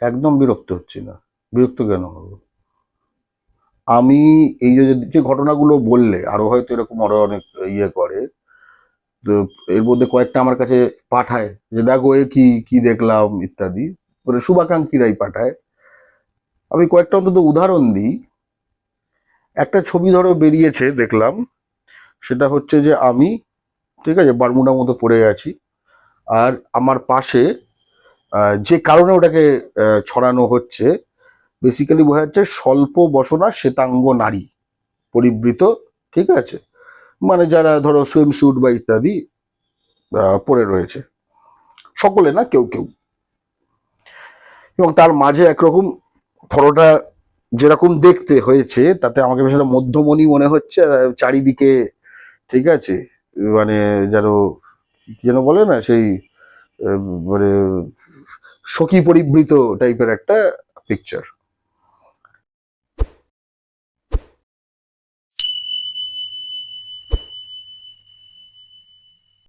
একদম বিরক্ত হচ্ছি না। বিরক্ত কেন হব? আমি এই যে ঘটনাগুলো বললে, আরও হয়তো এরকম আরও অনেক ইয়ে করে, তো এর মধ্যে কয়েকটা আমার কাছে পাঠায় যে, দেখো, এ কি কি দেখলাম? ইত্যাদি। মানে শুভাকাঙ্ক্ষীরাই পাঠায়। আমি কয়েকটা অন্তত উদাহরণ দিই। একটা ছবি ধরো বেরিয়েছে, দেখলাম। সেটা হচ্ছে যে, আমি, ঠিক আছে, বারমুডার মতো পড়ে আছি। আর আমার পাশে যে কারণে ওটাকে ছড়ানো হচ্ছে বেসিক্যালি বোঝা যাচ্ছে স্বল্প বসনা শ্বেতাঙ্গ নারী পরিবৃত, ঠিক আছে? মানে যারা ধরো সুইম স্যুট বা ইত্যাদি পরে রয়েছে। সকলে না, কেউ কেউ। এবং তার মাঝে একরকম ফটোটা যেরকম দেখতে হয়েছে, তাতে আমাকে বেশ মধ্যমণি মনে হচ্ছে চারিদিকে, ঠিক আছে? মানে যেন যেন বলে না, সেই মানে সখী পরিবৃত টাইপের একটা পিকচার